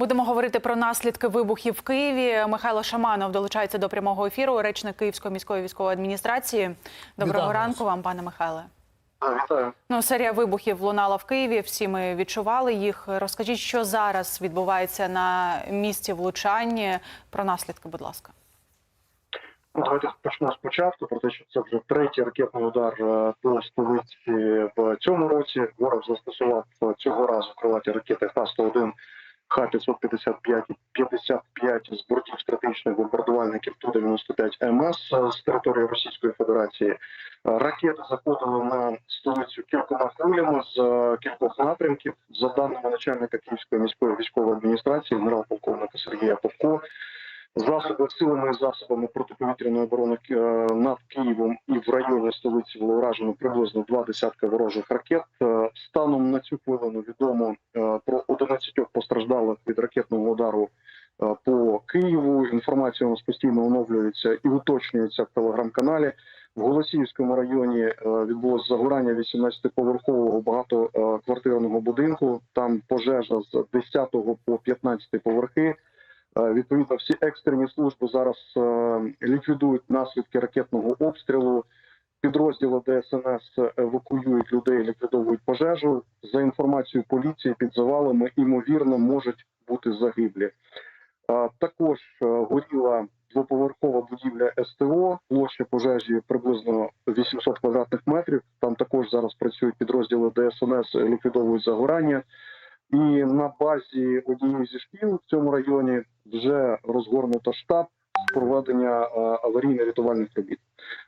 Будемо говорити про наслідки вибухів в Києві. Михайло Шаманов долучається до прямого ефіру. Речник Київської міської військової адміністрації. Доброго Вітаю ранку вас. вам, пане Михайле. Вітаю. Ну, серія вибухів лунала в Києві. Всі ми відчували їх. Розкажіть, що зараз відбувається на місці влучання. Про наслідки, будь ласка. Ну, давайте почнемо спочатку про те, що це вже третій ракетний удар е, по столиці в цьому році. Ворог застосував цього разу крилаті ракети Х-101, Х-555 і 55 з бортів стратегічних бомбардувальників Ту-95 МС з території Російської Федерації. Ракети заходили на столицю кількома хвилями з е, кількох напрямків. За даними начальника Київської міської військової адміністрації, генерал-полковника Сергія Попко, засоби силами і засобами протиповітряної оборони е, над Києвом і в районі столиці було вражено приблизно два десятка ворожих ракет. Е, Станом на цю хвилину відомо е, про 11 постраждалих від ракетного удару по Києву. Інформація у нас постійно оновлюється і уточнюється в телеграм-каналі. В Голосіївському районі відбулось загорання 18-поверхового багатоквартирного будинку. Там пожежа з 10 по 15 поверхи. Е, Відповідно, всі екстрені служби зараз е, ліквідують наслідки ракетного обстрілу. Підрозділи ДСНС евакуюють людей, ліквідовують пожежу. За інформацією поліції, під завалами ймовірно можуть бути загиблі. Е, Також горіла двоповерхова будівля СТО. Площа пожежі приблизно 800 квадратних метрів. Там також зараз працюють підрозділи ДСНС, ліквідовують загорання. І на базі однієї зі шкіл в цьому районі вже розгорнуто штаб з проведення е, аварійно-рятувальних робіт.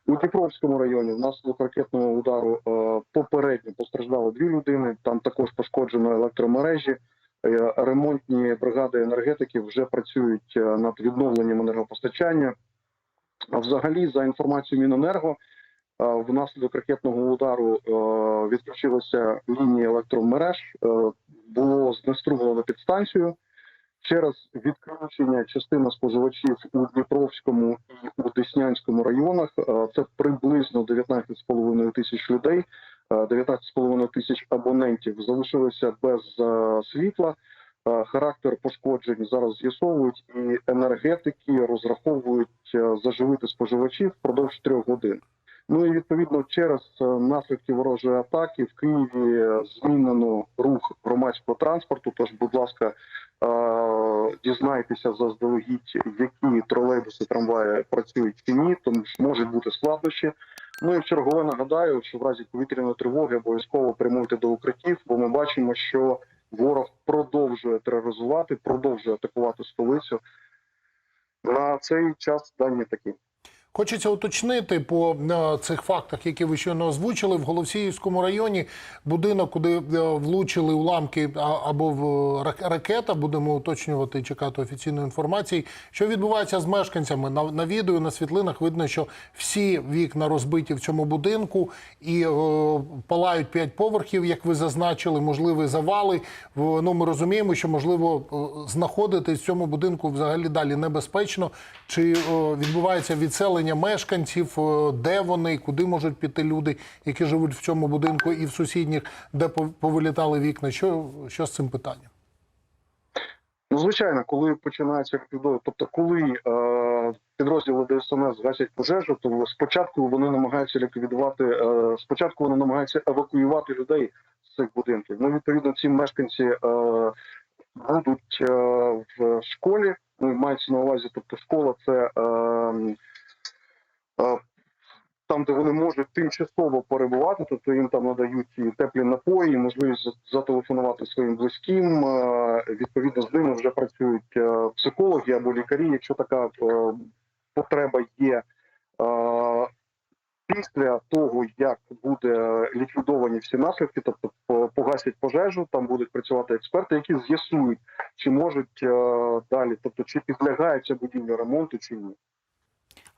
У Дніпровському районі внаслідок ракетного удару е, попередньо постраждало дві людини. Там також пошкоджено електромережі. Е, Ремонтні бригади енергетиків вже працюють над відновленням енергопостачання. А взагалі, за інформацією Міненерго, внаслідок ракетного удару відключилися лінії електромереж. Е, було знеструмлено підстанцію. Через відключення частина споживачів у Дніпровському і у Деснянському районах е, це приблизно 19,5 тисяч людей, е, 19,5 тисяч абонентів залишилися без е, світла. Е, Характер пошкоджень зараз з'ясовують, і енергетики розраховують е, заживити споживачів впродовж трьох годин. Ну і відповідно через е, наслідки ворожої атаки в Києві е, змінено рух громадського транспорту. Тож, будь ласка, е, дізнайтеся заздалегідь, які тролейбуси, трамваї працюють чи ні, тому що можуть бути складнощі. Ну і чергове нагадаю, що в разі повітряної тривоги обов'язково прямуйте до укриттів, бо ми бачимо, що ворог продовжує тероризувати, продовжує атакувати столицю. На цей час дані такі. Хочеться уточнити по е, цих фактах, які ви щойно озвучили. В Голосіївському районі будинок, куди е, влучили уламки або в рак- ракета. Будемо уточнювати і чекати офіційної інформації. Що відбувається з мешканцями? На, на відео, на світлинах видно, що всі вікна розбиті в цьому будинку і е, палають п'ять поверхів, як ви зазначили, можливі завали. Ну, ми розуміємо, що можливо е, знаходитись в цьому будинку взагалі далі небезпечно. Чи е, відбувається відселення мешканців, е, де вони, куди можуть піти люди, які живуть в цьому будинку і в сусідніх, де пов- повилітали вікна? Що, що з цим питанням? Ну, звичайно, коли починається ліквідовувати, тобто коли е, підрозділи ДСНС гасять пожежу, то спочатку вони намагаються ліквідувати, е, спочатку вони намагаються евакуювати людей з цих будинків. Ну, відповідно, ці мешканці е, будуть е, в школі. Ну, мається на увазі, тобто школа це е, там, де вони можуть тимчасово перебувати, тобто їм там надають і теплі напої, можливість зателефонувати своїм близьким. Відповідно, з ними вже працюють е, психологи або лікарі, якщо така е, потреба є. Після того, як буде ліквідовані всі наслідки, тобто погасять пожежу, там будуть працювати експерти, які з'ясують, чи можуть е, далі, тобто чи підлягає ця будівля ремонту, чи ні.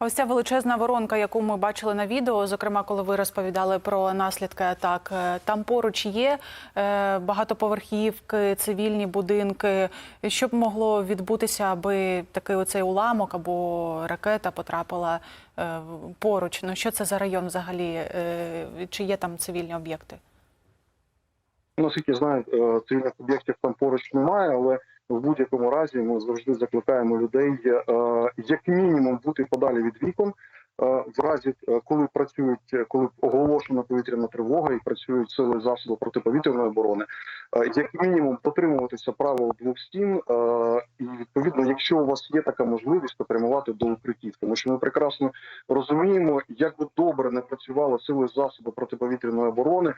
Ось ця величезна воронка, яку ми бачили на відео, зокрема, коли ви розповідали про наслідки атак, е, там поруч є е, багатоповерхівки, цивільні будинки. Що б могло відбутися, аби такий оцей уламок або ракета потрапила е, поруч? Ну що це за район взагалі? Чи є там цивільні об'єкти? Наскільки знаю, цивільних об'єктів там поруч немає, але в будь-якому разі ми завжди закликаємо людей е, як мінімум бути подалі від вікон. е, В разі, е, коли працюють, коли оголошена повітряна тривога і працюють сили засобу протиповітряної оборони, як мінімум дотримуватися правил двох стін, і відповідно, якщо у вас є така можливість, то прямувати до укриттів, тому що ми прекрасно розуміємо, як би добре не працювали сили засобу протиповітряної оборони.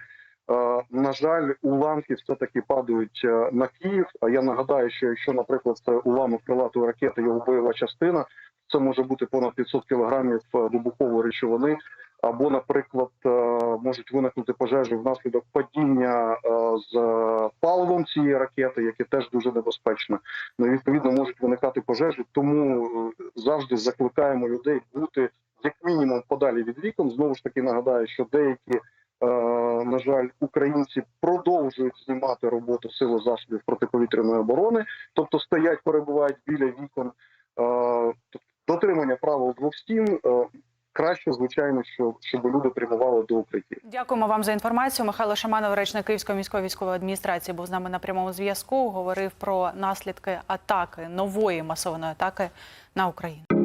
Е, На жаль, уламки все таки падають е, на Київ. А я нагадаю, що якщо, наприклад, це уламок крилатої ракети, його бойова частина, це може бути понад 500 кілограмів е, вибухової речовини. Або, наприклад, можуть виникнути пожежі внаслідок падіння з паливом цієї ракети, яке теж дуже небезпечно. Ну, відповідно, можуть виникати пожежі. Тому завжди закликаємо людей бути як мінімум подалі від вікон. Знову ж таки нагадаю, що деякі на жаль, українці продовжують знімати роботу сили засобів протиповітряної оборони, тобто стоять, перебувають біля вікон. Е, тобто Дотримання правил двох стін е, краще, звичайно, що щоб люди прямували до укриттів. Дякуємо вам за інформацію. Михайло Шаманов, речник Київської міської військової адміністрації, був з нами на прямому зв'язку. Говорив про наслідки атаки нової масованої атаки на Україну.